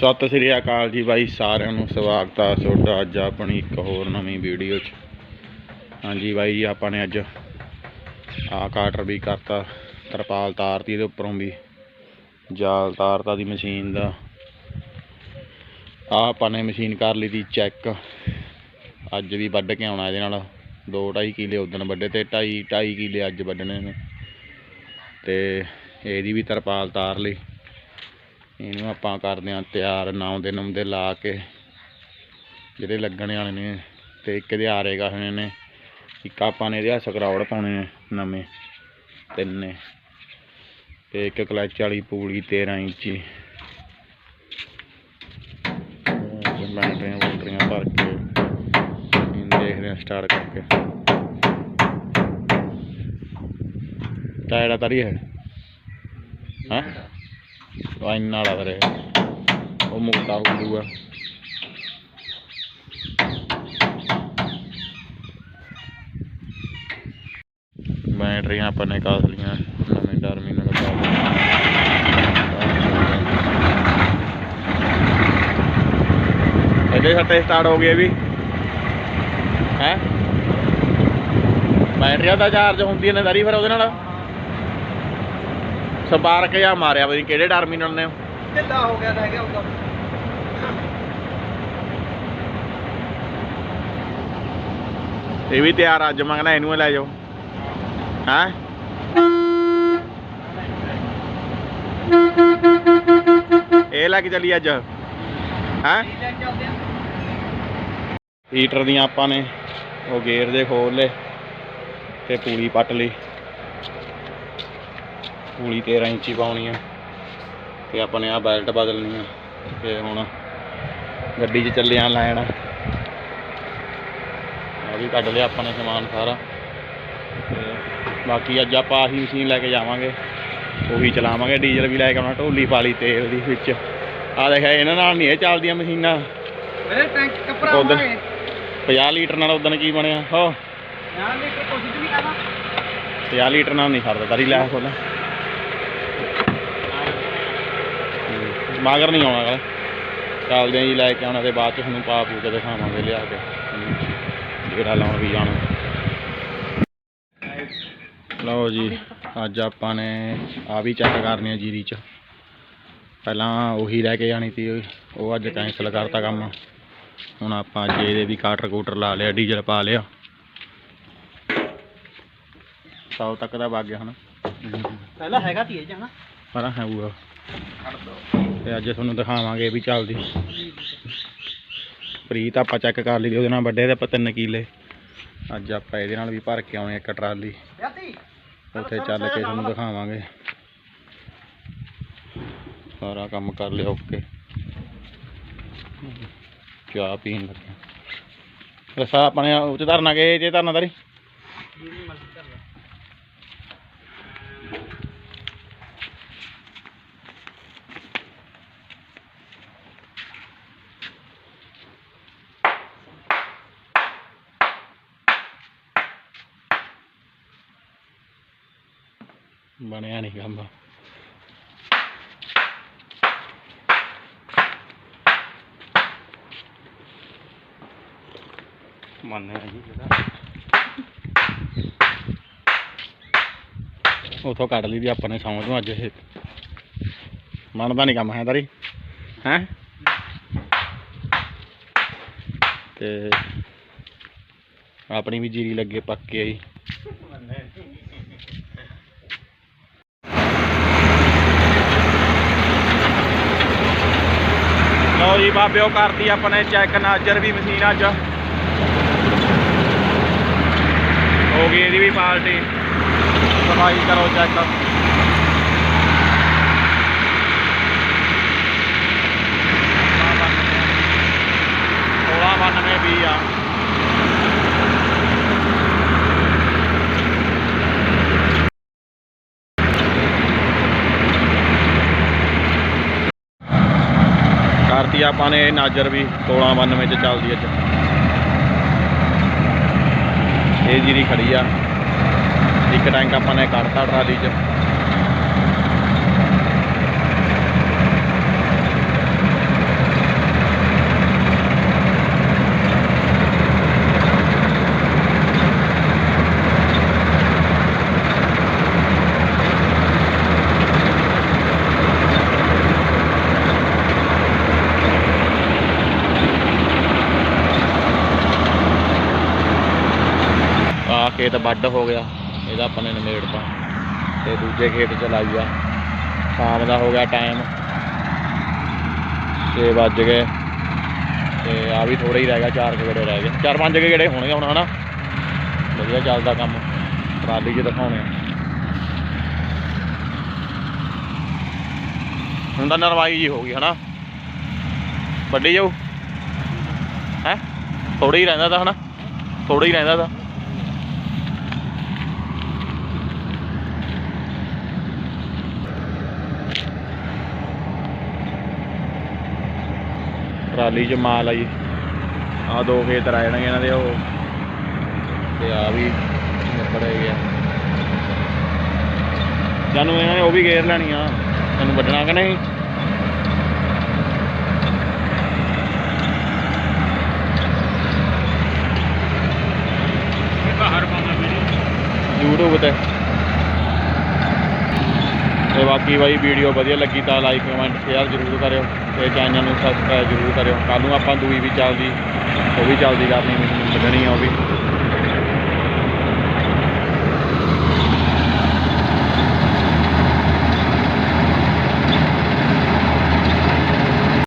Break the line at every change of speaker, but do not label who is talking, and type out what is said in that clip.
ਸਤਿ ਸ੍ਰੀ ਅਕਾਲ ਜੀ ਬਾਈ, ਸਾਰਿਆਂ ਨੂੰ ਸਵਾਗਤ ਆ ਤੁਹਾਡਾ ਅੱਜ ਆਪਣੀ ਇੱਕ ਹੋਰ ਨਵੀਂ ਵੀਡੀਓ 'ਚ। ਹਾਂਜੀ ਬਾਈ ਜੀ, ਆਪਾਂ ਨੇ ਅੱਜ ਆ ਕਾਟਰ ਵੀ ਕਰਤਾ, ਤਰਪਾਲ ਤਾਰਤੀ ਇਹਦੇ ਉੱਪਰੋਂ ਵੀ। ਜਾਲ ਤਾਰਤਾ ਦੀ ਮਸ਼ੀਨ ਦਾ। ਆ ਆਪਾਂ ਨੇ ਮਸ਼ੀਨ ਕਰ ਲਈ ਦੀ ਚੈੱਕ। ਅੱਜ ਵੀ ਵੱਢ ਕੇ ਆਉਣਾ ਇਹਦੇ ਨਾਲ। 2.5 ਕਿਲੇ ਉਦੋਂ ਵੱਢੇ ਤੇ 2.5 2.5 ਕਿਲੇ ਅੱਜ ਵੱਢਣੇ ਨੇ। ਤੇ ਇਹਦੀ ਵੀ ਤਰਪਾਲ ਤਾਰ ਲਈ। ਇਹਨੂੰ ਆਪਾਂ ਕਰਦੇ ਹਾਂ ਤਿਆਰ, ਨੌ ਦੇ ਨੰਦੇ ਲਾ ਕੇ। ਜਿਹੜੇ ਲੱਗਣ ਵਾਲੇ ਨੇ ਤੇ ਇੱਕ ਦੇ ਆਰੇ ਗਾਹਣੇ ਨੇ, ਇੱਕ ਆਪਾਂ ਨੇ ਇਹਦੇ ਸਕਰਾਉੜ ਪਾਉਣੇ ਨੇ ਨਵੇਂ, ਤਿੰਨੇ ਤੇ ਇੱਕ ਕਲਚ ਵਾਲੀ ਪੂਲੀ 13 ਇੰਚੀ। ਬੈਟਰੀਆਂ ਬੈਟਰੀਆਂ ਭਰ ਕੇ ਇਹਨੂੰ ਦੇਖਦੇ ਹਾਂ ਸਟਾਰਟ ਕਰਕੇ। ਟਾਇਰ ਤਾਂ ਰਹੀ ਹੈ? ਹਾਂ? ਵਾਈਨ ਵਾਲਾ ਵੀਰੇ ਉਹ ਮੁਕਤਾ ਹੋ ਜੂਗਾ ਬੈਟਰੀਆਂ ਆਪਾਂ ਨੇ ਕਾਸ ਲੀਆਂ ਨਵੇਂ ਟਰਮੀਨਲ ਪਾ ਇਹਦੇ ਸੱਟੇ ਸਟਾਰਟ ਹੋ ਗਏ ਵੀ। ਹੈ? ਬੈਟਰੀਆਂ ਦਾ ਚਾਰਜ ਹੁੰਦੀ ਨੇ ਸਾਰੀ ਫਿਰ ਉਹਦੇ ਨਾਲ। ਸਪਾਰਕ ਜਾਂ ਮਾਰਿਆ ਬਈ ਕਿਹੜੇ ਟਰਮੀਨਲ ਨੇ
ਢਿੱਲਾ ਹੋ ਗਿਆ ਰਹਿ ਗਿਆ ਉਦੋਂ
ਇਹ ਵੀ ਤਿਆਰ ਅੱਜ ਮੰਗਣਾ ਇਹਨੂੰ ਲੈ ਜਾਓ। ਹੈਂ? ਇਹ ਲੈ ਕੇ ਚੱਲੀ ਅੱਜ। ਹੈਂ?
ਲੈ
ਹੀਟਰ ਦੀਆਂ ਆਪਾਂ ਨੇ ਉਹ ਗੇਅਰ ਦੇ ਖੋਲ ਲਏ ਤੇ ਪੂਲੀ ਪੱਟ ਲਈ। ਪੂਲੀ 13 ਇੰਚੀ ਪਾਉਣੀ ਆ ਤੇ ਆਪਾਂ ਨੇ ਆ ਬੈਲਟ ਬਦਲਣੀ ਆ ਤੇ ਹੁਣ ਗੱਡੀ 'ਚ ਚੱਲੇ ਆ ਲੈਣ। ਆ ਵੀ ਕੱਢ ਲਿਆ ਆਪਾਂ ਨੇ ਸਮਾਨ ਸਾਰਾ। ਤੇ ਬਾਕੀ ਅੱਜ ਆਪਾਂ ਆਹੀ ਮਸ਼ੀਨ ਲੈ ਕੇ ਜਾਵਾਂਗੇ। ਉਹੀ ਚਲਾਵਾਂਗੇ ਡੀਜ਼ਲ ਵੀ ਲੈ ਕੇ ਆਉਣਾ ਢੋਲੀ ਪਾਲੀ ਤੇਲ ਦੀ ਵਿੱਚ। ਆ ਦੇਖ ਇਹਨਾਂ ਨਾਲ ਨਹੀਂ ਇਹ ਚੱਲਦੀਆਂ ਮਸ਼ੀਨਾਂ।
ਮੇਰੇ ਟੈਂਕ ਕਪੜਾ। ਹੋਏ
50 ਲੀਟਰ ਨਾਲ ਉਦੋਂ ਕੀ ਬਣਿਆ? ਹੋ।
ਯਾਰ ਲੈ ਕੇ ਕੋਸ਼ਿਸ਼ ਨਹੀਂ ਕਰਨਾ
50 ਲੀਟਰ ਨਾਲ ਨਹੀਂ ਸਰਦਾ ਤਰੀ ਲੈ ਖੋਲ ਮਾਗਰ ਨਹੀਂ ਆਉਣਾ ਗਾ ਚੱਲਦੇ ਆਂ ਜੀ ਲੈ ਕੇ ਆਉਣਾ ਤੇ ਬਾਅਦ ਚ ਤੁਹਾਨੂੰ ਪਾ ਪੂ ਕੇ ਦਿਖਾਵਾਂਗੇ ਲਿਆ ਕੇ। ਜਿਹੜਾ ਲਾਉਣ ਵੀ ਜਾਣਾ। ਲਓ ਜੀ ਅੱਜ ਆਪਾਂ ਨੇ ਆ ਵੀ ਚੈੱਕ ਕਰਨੀ ਆ ਜੀਰੀ ਚ। ਪਹਿਲਾਂ ਉਹੀ ਲੈ ਕੇ ਜਾਣੀ ਸੀ ਉਹ ਅੱਜ ਕੈਂਸਲ ਕਰਤਾ ਕੰਮ। ਹੁਣ ਆਪਾਂ ਜੇ ਇਹਦੇ ਵੀ ਕਾਟਰ ਕੂਟਰ ਲਾ ਲਿਆ ਡੀਜ਼ਲ ਪਾ ਲਿਆ। ਸੌ ਤੱਕ ਦਾ ਵਗ ਗਿਆ ਹਨਾ
ਪਹਿਲਾਂ ਹੈਗਾ ਤੀ ਇਹ ਜਾਣਾ
ਪਰ ਹੈ ਉਹ ਤੇ ਅੱਜ ਤੁਹਾਨੂੰ ਦਿਖਾਵਾਂਗੇ ਵੀ ਚੱਲਦੀ। ਪ੍ਰੀਤ ਆਪਾਂ ਚੈੱਕ ਕਰ ਲਈ ਉਹਦੇ ਨਾਲ ਵੱਡੇ ਦੇ ਆਪਾਂ ਤਿੰਨ ਕਿੱਲੇ। ਅੱਜ ਆਪਾਂ ਇਹਦੇ ਨਾਲ ਵੀ ਭਰ ਕੇ ਆਉਣੇ ਇੱਕ ਟਰਾਲੀ। ਉੱਥੇ ਚੱਲ ਕੇ ਤੁਹਾਨੂੰ ਦਿਖਾਵਾਂਗੇ। ਸਾਰਾ ਕੰਮ ਕਰ ਲਿਆ ਓਕੇ। ਚਾਹ ਪੀਣ ਲੱਗੇ ਰਸਾ ਆਪਣੇ ਉਹ ਚ ਧਰਨਾ ਕੇ ਜੇ ਧਰਨਾ ਤਰੀ ਬਣਿਆ ਨਹੀਂ ਕੰਮ। ਮੰਨਿਆ ਜੀ ਜਿਹੜਾ ਉਥੋਂ ਕੱਢ ਲਈ ਦੀ ਆਪਾਂ ਨੇ ਸਮਝ ਨੂੰ ਅੱਜ ਇਹ। ਮੰਨਦਾ ਨਹੀਂ ਕੰਮ ਹੈ ਤਾਰੀ। ਹੈ? ਤੇ ਆਪਣੀ ਵੀ ਜੀਰੀ ਲੱਗੇ ਪੱਕੇ ਆਈ ਲਓ ਜੀ, ਬਾਬਿਓ ਕਰਤੀ ਆਪਣੇ ਚੈੱਕ ਨਾਜਰ ਵੀ ਮਸ਼ੀਨ ਅੱਜ। ਹੋ ਗਈ ਇਹਦੀ ਵੀ ਪਾਰਟੀ ਸਫ਼ਾਈ ਕਰੋ ਚੈੱਕ ਥੋੜਾ ਬੰਨਵੇਂ ਵੀ ਆ ਕਰਤੀ ਆਪਾਂ ਨੇ ਇਹ ਨਾਜਰ ਵੀ 1692 ਚ ਚੱਲਦੀ ਅੱਜ ਇਹ ਜੀਰੀ ਖੜੀ ਆ, ਇੱਕ ਟੈਂਕ ਆਪਾਂ ਨੇ ਕੱਢਤਾ ਟਰਾਲੀ 'ਚ। ਖੇਤ ਵੱਡ ਹੋ ਗਿਆ, ਇਹਦਾ ਆਪਾਂ ਨੇ ਨਿਮੇੜਤਾ ਤੇ ਦੂਜੇ ਖੇਤ ਚ ਲਾਈ ਆ। ਸ਼ਾਮ ਦਾ ਹੋ ਗਿਆ ਟਾਈਮ 6 ਵੱਜ ਗਏ ਤੇ ਆ ਵੀ ਥੋੜੇ ਹੀ ਰਹਿ ਗਿਆ, ਚਾਰ ਕੁ ਗੇੜੇ ਰਹਿ ਗਏ। ਚਾਰ ਪੰਜ ਕੁ ਗੇੜੇ ਹੋਣਗੇ ਹੁਣ, ਹਨਾ? ਵਧੀਆ ਚੱਲਦਾ ਕੰਮ, ਟਰਾਲੀ 'ਚ ਦਿਖਾਉਣੇ ਆ। ਹੁਣ ਤਾਂ ਨਰਵਾਈ ਜੀ ਹੋ ਗਈ, ਹਨਾ? ਵੱਡੀ ਜਾਊ? ਹੈ? ਥੋੜਾ ਹੀ ਰਹਿੰਦਾ ਤਾਂ, ਹਨਾ? ਥੋੜਾ ਹੀ ਰਹਿੰਦਾ ਤਾਂ। ਟਰਾਲੀ 'ਚ ਮਾਲ ਆ ਜੀ। ਆ ਦੋ ਖੇਤ ਰਹਿ ਜਾਣਗੇ ਇਹਨਾਂ ਦੇ ਉਹ। ਤੇ ਆ ਵੀ ਨਿਪੜੇ ਗਿਆ ਜਾਨੂੰ ਇਹਨਾਂ ਨੇ ਉਹ ਵੀ ਗੇਰ ਲੈਣੀ ਆ। ਤੈਨੂੰ ਵੱਢਣਾ ਕਿ ਨਹੀਂ?
ਬਾਹਰ ਪਾਉਂਦਾ ਵੀਡੀਓ
YouTube ਤੇ। ਤੇ ਬਾਕੀ ਬਾਈ ਵੀਡੀਓ ਵਧੀਆ ਲੱਗੀ ਤਾਂ ਲਾਈਕ ਕਮੈਂਟ ਸ਼ੇਅਰ ਜ਼ਰੂਰ ਕਰਿਓ ਤੇ ਚੈਨਲ ਨੂੰ ਸਬਸਕ੍ਰਾਈਬ ਜ਼ਰੂਰ ਕਰਿਓ। ਕੱਲ ਨੂੰ ਆਪਾਂ ਦੂਈ ਵੀ ਚੱਲਦੀ, ਉਹ ਵੀ ਚੱਲਦੀ ਕਰਨੀ ਲੱਗਣੀ ਆ ਉਹ ਵੀ।